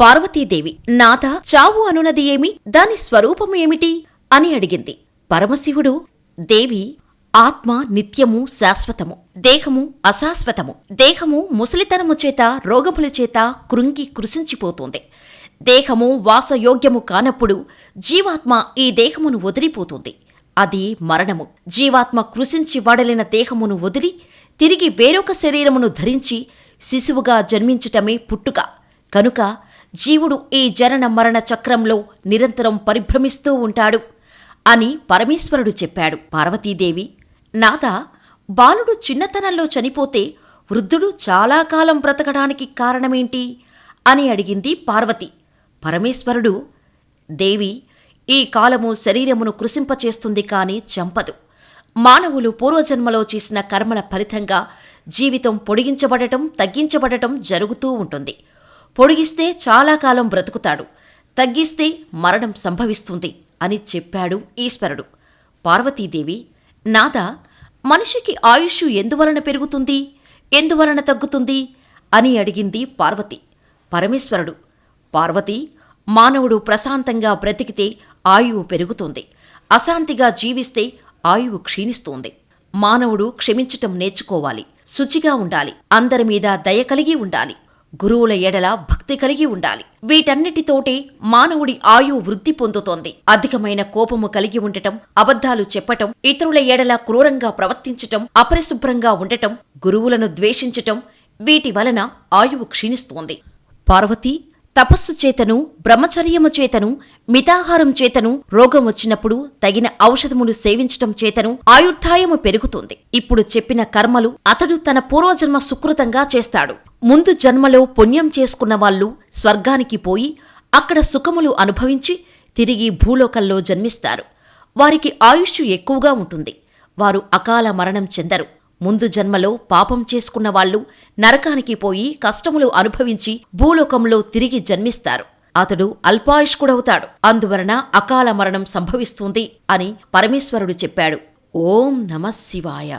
పార్వతీదేవి నాథ చావు అనునది ఏమి? దాని స్వరూపం ఏమిటి? అని అడిగింది. పరమశివుడు దేవి ఆత్మ నిత్యము శాశ్వతము దేహము అశాశ్వతము దేహము ముసలితనము చేత రోగముల చేత కృంగి కృశించిపోతుంది. దేహము వాసయోగ్యము కానప్పుడు జీవాత్మ ఈ దేహమును వదిలిపోతుంది. అది మరణము. జీవాత్మ కృశించి వడలిన దేహమును వదిలి తిరిగి వేరొక శరీరమును ధరించి శిశువుగా జన్మించటమే పుట్టుక. కనుక జీవుడు ఈ జనన మరణ చక్రంలో నిరంతరం పరిభ్రమిస్తూ ఉంటాడు అని పరమేశ్వరుడు చెప్పాడు. పార్వతీదేవి నాథ బాలుడు చిన్నతనంలో చనిపోతే వృద్ధుడు చాలా కాలం బ్రతకడానికి కారణమేంటి? అని అడిగింది పార్వతి. పరమేశ్వరుడు దేవి ఈ కాలము శరీరమును కృషింపచేస్తుంది కాని చంపదు. మానవులు పూర్వజన్మలో చేసిన కర్మల ఫలితంగా జీవితం పొడిగించబడటం తగ్గించబడటం జరుగుతూ ఉంటుంది. పొడిగిస్తే చాలా కాలం బ్రతుకుతాడు. తగ్గిస్తే మరణం సంభవిస్తుంది అని చెప్పాడు ఈశ్వరుడు. పార్వతీదేవి నాథ మనిషికి ఆయుష్ ఎందువలన పెరుగుతుంది? ఎందువలన తగ్గుతుంది? అని అడిగింది పార్వతి. పరమేశ్వరుడు పార్వతి మానవుడు ప్రశాంతంగా బ్రతికితే ఆయువు పెరుగుతుంది. అశాంతిగా జీవిస్తే ఆయువు క్షీణిస్తుంది. మానవుడు క్షమించటం నేర్చుకోవాలి. శుచిగా ఉండాలి. అందరి మీద దయ కలిగి ఉండాలి. గురువుల ఎడల భక్తి కలిగి ఉండాలి. వీటన్నిటితోటే మానవుడి ఆయు వృద్ధి పొందుతోంది. అధికమైన కోపము కలిగి ఉండటం అబద్ధాలు చెప్పటం ఇతరుల ఎడల క్రూరంగా ప్రవర్తించటం అపరిశుభ్రంగా ఉండటం గురువులను ద్వేషించటం వీటి వలన ఆయువు క్షీణిస్తోంది. పార్వతి తపస్సు చేతను బ్రహ్మచర్యము చేతను మితాహారం చేతను రోగం వచ్చినప్పుడు తగిన ఔషధములు సేవించటం చేతను ఆయుర్ధాయము పెరుగుతుంది. ఇప్పుడు చెప్పిన కర్మలు అతడు తన పూర్వజన్మ సుకృతంగా చేస్తాడు. ముందు జన్మలో పుణ్యం చేసుకున్న వాళ్ళు స్వర్గానికి పోయి అక్కడ సుఖములు అనుభవించి తిరిగి భూలోకంలో జన్మిస్తారు. వారికి ఆయుష్ ఎక్కువగా ఉంటుంది. వారు అకాల మరణం చెందరు. ముందు జన్మలో పాపం చేసుకున్న వాళ్ళు నరకానికి పోయి కష్టములు అనుభవించి భూలోకంలో తిరిగి జన్మిస్తారు. అతడు అల్పాయుష్కుడవుతాడు. అందువలన అకాల మరణం సంభవిస్తుంది అని పరమేశ్వరుడు చెప్పాడు. ఓం నమ శివాయ.